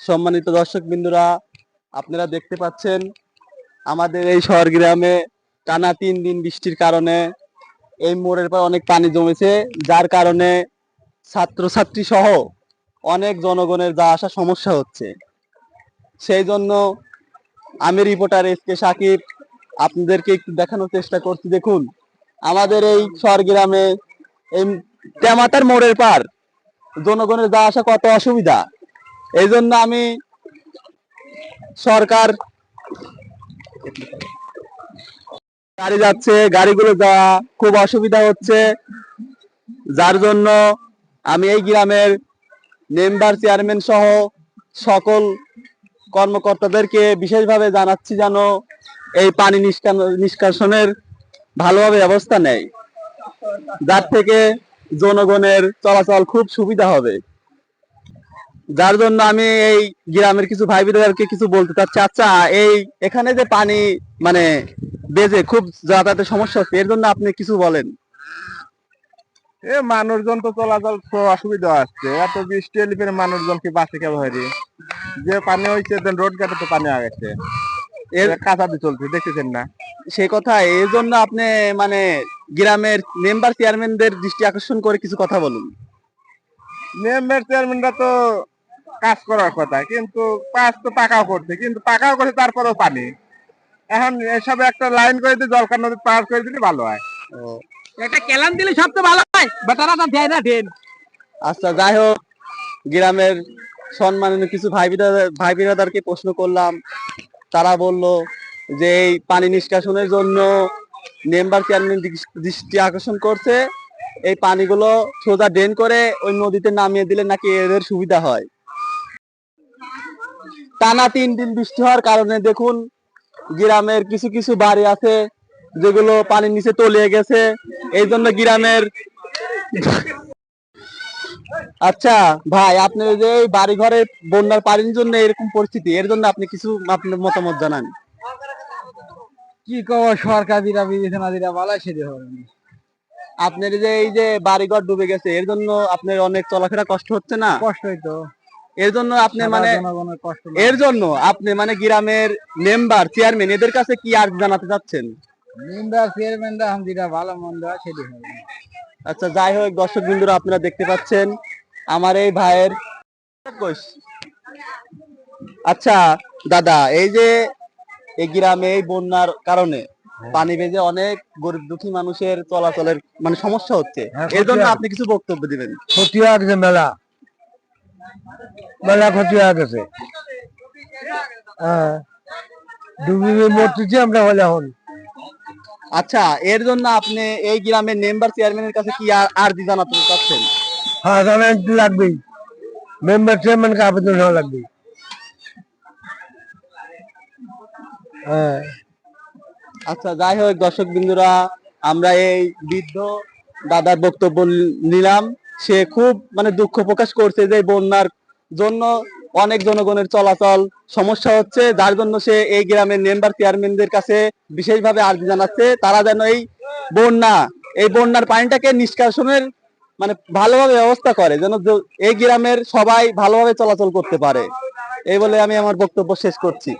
সম্মানিত দর্শক বিন্দুরা, আপনারা দেখতে পাচ্ছেন আমাদের এই শহর গ্রামে টানা তিন দিন বৃষ্টির কারণে এই মোড়ের পর অনেক পানি জমেছে, যার কারণে ছাত্রছাত্রী সহ অনেক জনগণের যা আসা সমস্যা হচ্ছে। সেই জন্য আমি রিপোর্টার এস কে সাকিব, আপনাদেরকে একটু দেখানোর চেষ্টা করছি। দেখুন, আমাদের এই শহর গ্রামে এই টেমাতার মোড়ের পার জনগণের যা আসা কত অসুবিধা? এই জন্য আমি সরকার গাড়ি যাচ্ছে, গাড়িগুলো যাওয়া খুব অসুবিধা হচ্ছে। যার জন্য আমি এই গ্রামের মেম্বার, চেয়ারম্যান সহ সকল কর্মকর্তাদেরকে বিশেষভাবে জানাচ্ছি যেন এই পানি নিষ্কাশনের ভালোভাবে ব্যবস্থা নেয়। যার থেকে জনগণের চলাচল খুব সুবিধা হবে। যার জন্য আমি এই গ্রামের কিছু ভাই বোনেদেরকে কিছু বলতে চাচ্ছি। আচ্ছা এই এখানে যে পানি মানে বেজে খুব যাতায়াতের সমস্যা হচ্ছে এর জন্য আপনি কিছু বলেন। এ মানুষজন তো চলাচল অসুবিধা আসছে এত বৃষ্টি এলে মানুষজন কি বাসে কে ভারি যে পানি হয়েছে রোড ঘাটে তো পানি আগে গেছে। এর কাঁচা দিয়ে চলছে দেখতেছেন না? সেই কথা এই জন্য আপনি মানে গ্রামের মেম্বার চেয়ারম্যানদের দৃষ্টি আকর্ষণ করে কিছু কথা বলুন। মেম্বার চেয়ারম্যানরা তো কাজ করার কথা কিন্তু কাজ তো পাকাও করছে কিন্তু পাকাও করে তারপরেও পানি। এখন এসব একটা লাইন করে দিয়ে জলকার নদী পার করে দিলে ভালো হয়। একটা কেলান দিলে সবচেয়ে ভালো হয়। বেটারা তো দেয় না দেন। আচ্ছা যাই হোক গ্রামের সম্মানীয় কিছু ভাই ভাই বিরাদারকে প্রশ্ন করলাম। তারা বলল যে এই পানি নিষ্কাশনের জন্য মেম্বার চেয়ারম্যান দৃষ্টি আকর্ষণ করছে। এই পানিগুলো সোজা ড্রেন করে ওই নদীতে নামিয়ে দিলে নাকি এদের সুবিধা হয়? টানা তিন দিন বৃষ্টি হওয়ার কারণে দেখুন গ্রামের কিছু কিছু বাড়ি আছে যেগুলো পানির নিচে তলিয়ে গেছে। এই জন্য গ্রামের আচ্ছা ভাই আপনি যে বাড়ি ঘরে বন্যার পানির জন্য এরকম পরিস্থিতি এর জন্য আপনি কিছু আপনার মতামত জানান। কি কব সরকার দিরা বিবেচনা দিরা ভালো সেটা হবে আপনার যে এই যে বাড়িঘর ডুবে গেছে এর জন্য আপনার অনেক চলাফেরা কষ্ট হচ্ছে না? কষ্টই তো। এর জন্য আপনি মানে এর জন্য আপনি মানে গ্রামের মেম্বার চেয়ারম্যান এদের কাছে কি আর জানাতে চাচ্ছেন? মেম্বার চেয়ারম্যানরা হাম দিরা ভালো মন্দ হয় সেটা আচ্ছা যাই হোক দর্শক বিন্দুরা আপনারা দেখতে পাচ্ছেন আমার এই ভাইয়ের আচ্ছা দাদা এই যে এই গ্রামে এই বন্যার কারণে পানি বেজে অনেক গরিব দুঃখী মানুষের চলাচলের মানে সমস্যা হচ্ছে। হ্যাঁ, এর জন্য আপনি কিছু বক্তব্য দিবেন। ক্ষতি হয়ে গেছে মেলা। মেলা ক্ষতি হয়ে গেছে। হ্যাঁ। ডুবি মরতেছি আমরা হলে এখন। আচ্ছা এর জন্য আপনি এই গ্রামের মেম্বার চেয়ারম্যানের কাছে কি আর আর্জি জানাতে চাচ্ছেন? হ্যাঁ জানাই তো লাগবেই। মেম্বার চেয়ারম্যানকে আবেদন হওয়া লাগবে হ্যাঁ। আচ্ছা যাই হোক দর্শক বিন্দুরা আমরা এই বৃদ্ধ দাদার বক্তব্য নিলাম। সে খুব মানে দুঃখ প্রকাশ করছে যে বন্যার জন্য অনেক জনগণের চলাচল। সমস্যা হচ্ছে যার জন্য সে এই গ্রামের মেম্বার চেয়ারম্যানদের কাছে বিশেষভাবে আর্জি জানাচ্ছে, তারা যেন এই বন্যা, এই বন্যার পানিটাকে নিষ্কাশনের মানে ভালোভাবে ব্যবস্থা করে, যেন এই গ্রামের সবাই ভালোভাবে চলাচল করতে পারে। এই বলে আমি আমার বক্তব্য শেষ করছি।